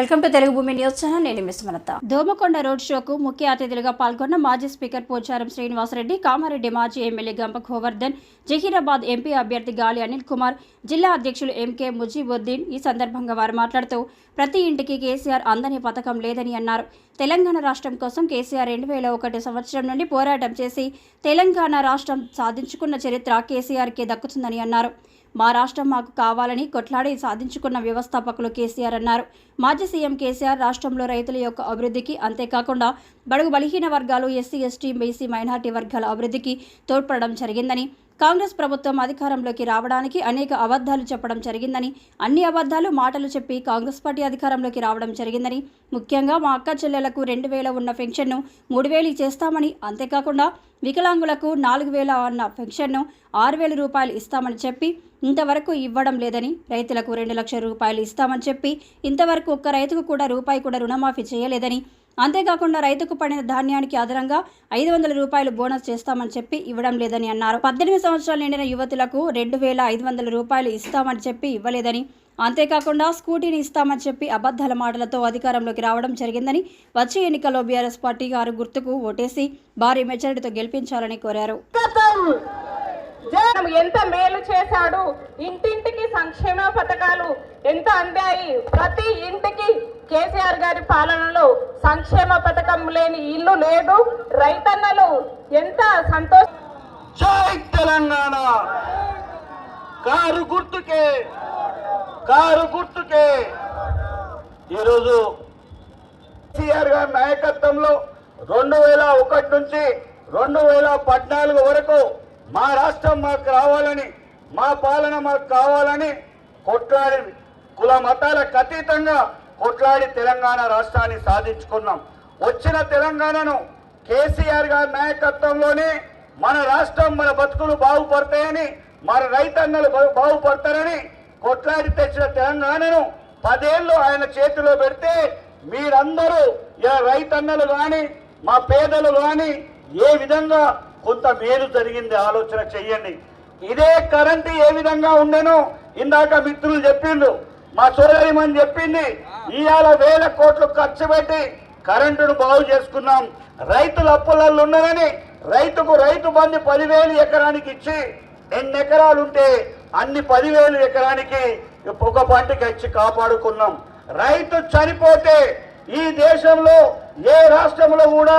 Welcome to Telugu Bhoomi news channel. నేను మిస్ మనత దోమకొండ రోడ్ షోకు ముఖ్య అతిథులుగా పాల్గొన్న మాజీ స్పీకర్ పోచారం శ్రీనివాసరెడ్డి కామారెడ్డి మాజీ ఎమ్మెల్యే గంప గోవర్ధన్ జహీరాబాద్ ఎంపీ అభ్యర్థి గాలి అనిల్ కుమార్ జిల్లా అధ్యక్షులు ఎంకే ముజీబుద్దీన్ ఈ సందర్భంగా వారు మాట్లాడుతూ ప్రతి ఇంటికి కేసీఆర్ అందని పథకం లేదని అన్నారు. తెలంగాణ రాష్ట్రం కోసం కేసీఆర్ రెండు వేల ఒకటి సంవత్సరం నుండి పోరాటం చేసి తెలంగాణ రాష్ట్రం సాధించుకున్న చరిత్ర కేసీఆర్కే దక్కుతుందని అన్నారు. మా రాష్ట్రం మాకు కావాలని కొట్లాడి సాధించుకున్న వ్యవస్థాపకులు కేసీఆర్ అన్నారు. మాజీ సీఎం కేసీఆర్ రాష్ట్రంలో రైతుల యొక్క అభివృద్ధికి అంతేకాకుండా బడుగు బలహీన వర్గాలు ఎస్సీ ఎస్టీ బీసీ మైనార్టీ వర్గాల అభివృద్ధికి తోడ్పడడం జరిగిందని కాంగ్రెస్ ప్రభుత్వం అధికారంలోకి రావడానికి అనేక అబద్ధాలు చెప్పడం జరిగిందని అన్ని అబద్ధాలు మాటలు చెప్పి కాంగ్రెస్ పార్టీ అధికారంలోకి రావడం జరిగిందని ముఖ్యంగా మా అక్క చెల్లెలకు రెండు వేల ఉన్న పెన్షన్ను మూడు వేలు చేస్తామని అంతేకాకుండా వికలాంగులకు నాలుగు వేల ఉన్న పెన్షన్ను ఆరు వేల రూపాయలు ఇస్తామని చెప్పి ఇంతవరకు ఇవ్వడం లేదని రైతులకు రెండు లక్షల రూపాయలు ఇస్తామని చెప్పి ఇంతవరకు ఒక్క రైతుకు కూడా రూపాయి కూడా రుణమాఫీ చేయలేదని అంతేకాకుండా రైతుకు పడిన ధాన్యానికి అదనంగా ఐదు వందల రూపాయలు బోనస్ చేస్తామని చెప్పి ఇవ్వడం లేదని అన్నారు. పద్దెనిమిది సంవత్సరాలు నిండిన యువతులకు రెండు వేల ఐదు వందల రూపాయలు ఇస్తామని చెప్పి ఇవ్వలేదని అంతేకాకుండా స్కూటీని ఇస్తామని చెప్పి అబద్ధాల మాటలతో అధికారంలోకి రావడం జరిగిందని వచ్చే ఎన్నికల్లో బీఆర్ఎస్ పార్టీ గారు గుర్తుకు ఓటేసి భారీ మెజారిటీతో గెలిపించాలని కోరారు. ఎంత మేలు చేశాడు? ఇంటింటికి సంక్షేమ పథకాలు ఎంత అందాయి? ప్రతి ఇంటికి కేసీఆర్ గారి పాలనలో సంక్షేమ పథకం లేని ఇల్లు లేదు. రైతన్నలు ఎంత సంతోష జై తెలంగాణ! కారు గుర్తుకే! కారు గుర్తుకే! ఈరోజు కేసీఆర్ గారి నాయకత్వంలో రెండు వేల ఒకటి నుంచి రెండు వేల పద్నాలుగు వరకు మా రాష్ట్రం మాకు రావాలని మా పాలన మాకు కావాలని కొట్లాడి కుల మతాలకు అతీతంగా కొట్లాడి తెలంగాణ రాష్ట్రాన్ని సాధించుకున్నాం. వచ్చిన తెలంగాణను కేసీఆర్ గారి నాయకత్వంలోనే మన రాష్ట్రం మన బతుకులు బాగుపడతాయని మన రైతన్నలు బాగుపడతారని కొట్లాడి తెచ్చిన తెలంగాణను పదేళ్ళు ఆయన చేతిలో పెడితే మీరందరూ ఇలా రైతన్నలు కానీ మా పేదలు కానీ ఏ విధంగా కొంత మేలు జరిగింది ఆలోచన చెయ్యండి. ఇదే కరెంటు ఏ విధంగా ఉండను ఇందాక మిత్రులు చెప్పిండ్రు. మా సోదరిమని చెప్పింది ఇవాళ వేల కోట్లు ఖర్చు పెట్టి కరెంటును బాగు చేసుకున్నాం. రైతుల అప్పులలో ఉన్నారని రైతుకు రైతు బంధు పదివేలు ఎకరానికి ఇచ్చి ఎన్ని ఎకరాలు ఉంటే అన్ని పదివేలు ఎకరానికి ఒక పంటకి ఇచ్చి కాపాడుకున్నాం. రైతు చనిపోతే ఈ దేశంలో ఏ రాష్ట్రంలో కూడా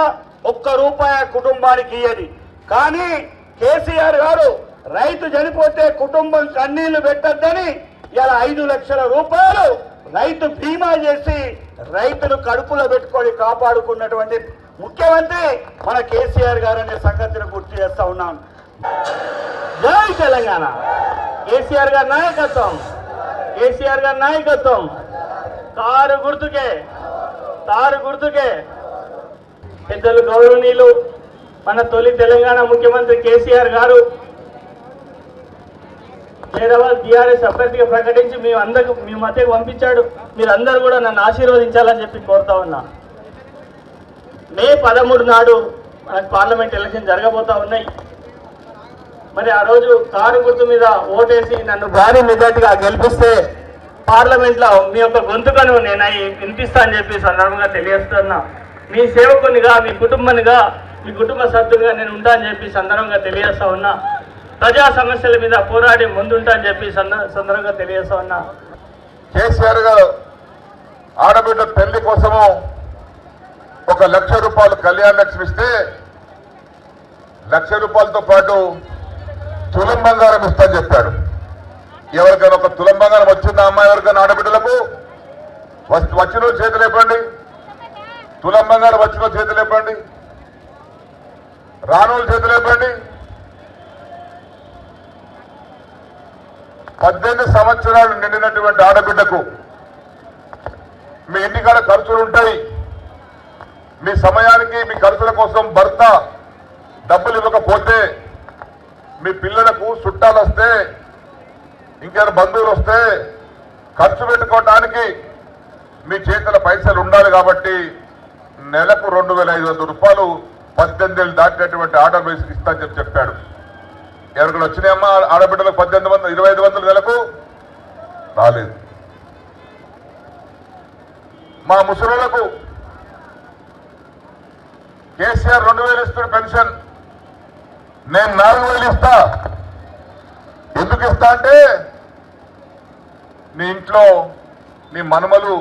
ఒక్క రూపాయి కుటుంబానికి ఇయ్యది. కానీ కేసీఆర్ గారు రైతు చనిపోతే కుటుంబం కన్నీళ్ళు పెట్టద్దని ఇలా ఐదు లక్షల రూపాయలు రైతు బీమా చేసి రైతులు కడుపులో పెట్టుకొని కాపాడుకున్నటువంటి ముఖ్యమంత్రి మన కేసీఆర్ గారు అనే సంగతిని గుర్తు చేస్తా ఉన్నాను. జై తెలంగాణ. కేసీఆర్ గారి నాయకత్వం. కేసీఆర్ గారి నాయకత్వం. కారు గుర్తుకే. కారు గుర్తుకే. పెద్దలు గౌరవనీయులు మన తొలి తెలంగాణ ముఖ్యమంత్రి కేసీఆర్ గారు హైదరాబాద్ బీఆర్ఎస్ అభ్యర్థిగా ప్రకటించి మేము అందరికి మీ మధ్యకు పంపించాడు. మీరందరూ కూడా నన్ను ఆశీర్వదించాలని చెప్పి కోరుతా ఉన్నా. మే పదమూడు నాడు మనకు పార్లమెంట్ ఎలక్షన్ జరగబోతా ఉన్నాయి. మరి ఆ రోజు కారు గుర్తు మీద ఓటేసి నన్ను భారీ మెజార్టీగా గెలిపిస్తే పార్లమెంట్లో మీ యొక్క గొంతుకను నేను వినిపిస్తా అని చెప్పి సందర్భంగా తెలియజేస్తున్నా. మీ సేవకునిగా మీ కుటుంబనిగా మీ కుటుంబ సభ్యులుగా నేను ఉంటా అని చెప్పి సందర్భంగా తెలియజేస్తా ఉన్నా. ప్రజా సమస్యల మీద పోరాడి ముందుంటా అని చెప్పి సంద- సందర్భంగా తెలియజేస్తా ఉన్నా. కేసీఆర్ గారు ఆడబిడ్డ పెళ్ళి కోసము ఒక లక్ష రూపాయలు కళ్యాణ లక్ష్మి ఇస్తే లక్ష రూపాయలతో పాటు తులం బంగారం ఇస్తాను చెప్పాడు. ఎవరికైనా ఒక తులం బంగారం వచ్చిందా అమ్మాయి ఎవరికైనా ఆడబిడ్డలకు? వచ్చిన చేతులు ఇవ్వండి తులం బంగారం వచ్చిన చేతులు ఇవ్వండి రానోళ్ళు చేతులు ఇవ్వండి. పద్దెనిమిది సంవత్సరాలు నిండినటువంటి ఆడబిడ్డకు మీ ఎన్నికల ఖర్చులు ఉంటాయి. మీ సమయానికి మీ ఖర్చుల కోసం భర్త డబ్బులు ఇవ్వకపోతే మీ పిల్లలకు చుట్టాలు వస్తే ఇంకేమైనా బంధువులు వస్తే ఖర్చు పెట్టుకోవటానికి మీ చేతుల పైసలు ఉండాలి కాబట్టి నెలకు రెండు వేల ఐదు వందల రూపాయలు పద్దెనిమిది ఏళ్ళు దాటినటువంటి ఆర్డర్ వేసి ఇస్తా చెప్పి చెప్పాడు. ఎవరికైనా వచ్చినాయమ్మా? ఆడబిడ్డలకు పద్దెనిమిది వందలు ఇరవై ఐదు వందల నెలకు? రాలేదు. మా ముసలులకు కేసీఆర్ రెండు వేలు ఇస్తున్న పెన్షన్. నేను నాలుగు వేలు ఇస్తా. ఎందుకు ఇస్తా అంటే నీ ఇంట్లో నీ మనమలు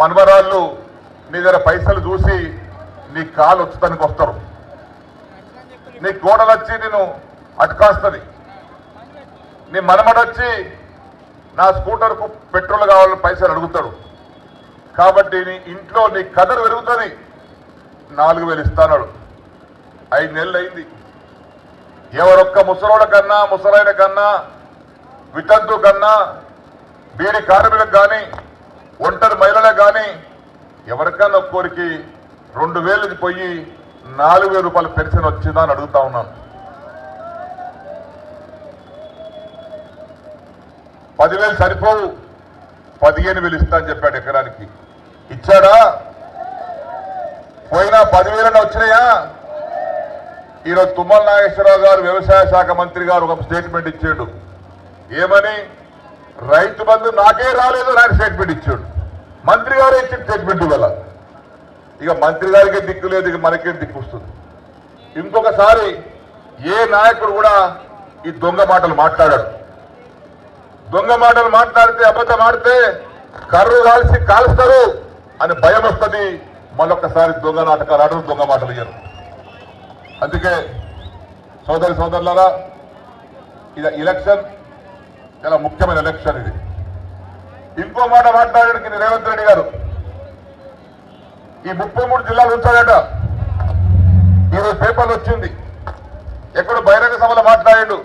మనమరాళ్ళు నీ దగ్గర పైసలు చూసి నీ కాలు వచ్చుతానికి వస్తారు. నీ గోడలొచ్చి వచ్చి నేను అటుకాస్తుంది నీ మనమడొచ్చి నా స్కూటర్కు పెట్రోల్ కావాలని పైసలు అడుగుతాడు. కాబట్టి నీ ఇంట్లో నీ కదలు పెరుగుతుంది. నాలుగు వేలు ఇస్తాడు ఐదు నెలలు అయింది. ఎవరొక్క ముసలోడ కన్నా ముసలైన కన్నా వితంతు కన్నా బీడి కార్మికులకు కానీ ఒంటరి మహిళలకు కానీ ఎవరికన్నా ఒక్కోరికి రెండు వేలకి పోయి నాలుగు వేల రూపాయల పెన్షన్ వచ్చిందా అని అడుగుతా ఉన్నాను. పదివేలు సరిపోవు. పదిహేను వేలు ఇస్తా అని చెప్పాడు ఎకరానికి. ఇచ్చాడా? పోయినా పదివేలన్నా వచ్చినాయా? ఈరోజు తుమ్మల నాగేశ్వరరావు గారు వ్యవసాయ శాఖ మంత్రి గారు ఒక స్టేట్మెంట్ ఇచ్చాడు. ఏమని? రైతు బంధు నాకే రాలేదు అని ఆయన స్టేట్మెంట్ ఇచ్చాడు. మంత్రి గారే ఇచ్చిన స్టేట్మెంట్ ఇవ్వాల? ఇక మంత్రి గారికి దిక్కు లేదు ఇక మనకే దిక్కు వస్తుంది. ఇంకొకసారి ఏ నాయకుడు కూడా ఈ దొంగ మాటలు మాట్లాడాడు. దొంగ మాటలు మాట్లాడితే అబద్ధం ఆడితే కర్రు కాల్చి కాలుస్తారు అని భయం వస్తుంది. మళ్ళొక్కసారి దొంగ నాటకాలు ఆడరు దొంగ మాటలు ఇయ్యరు. అందుకే సోదరి సోదరులారా ఇది ఎలక్షన్ చాలా ముఖ్యమైన ఎలక్షన్ ఇది. ఇంకో మాట మాట్లాడడానికి రేవంత్ రెడ్డి గారు ఈ ముప్పై మూడు జిల్లాలు ఉంచాడట ఈరోజు పేపర్లు వచ్చింది. ఎక్కడ బహిరంగ సభలో మాట్లాడాడు.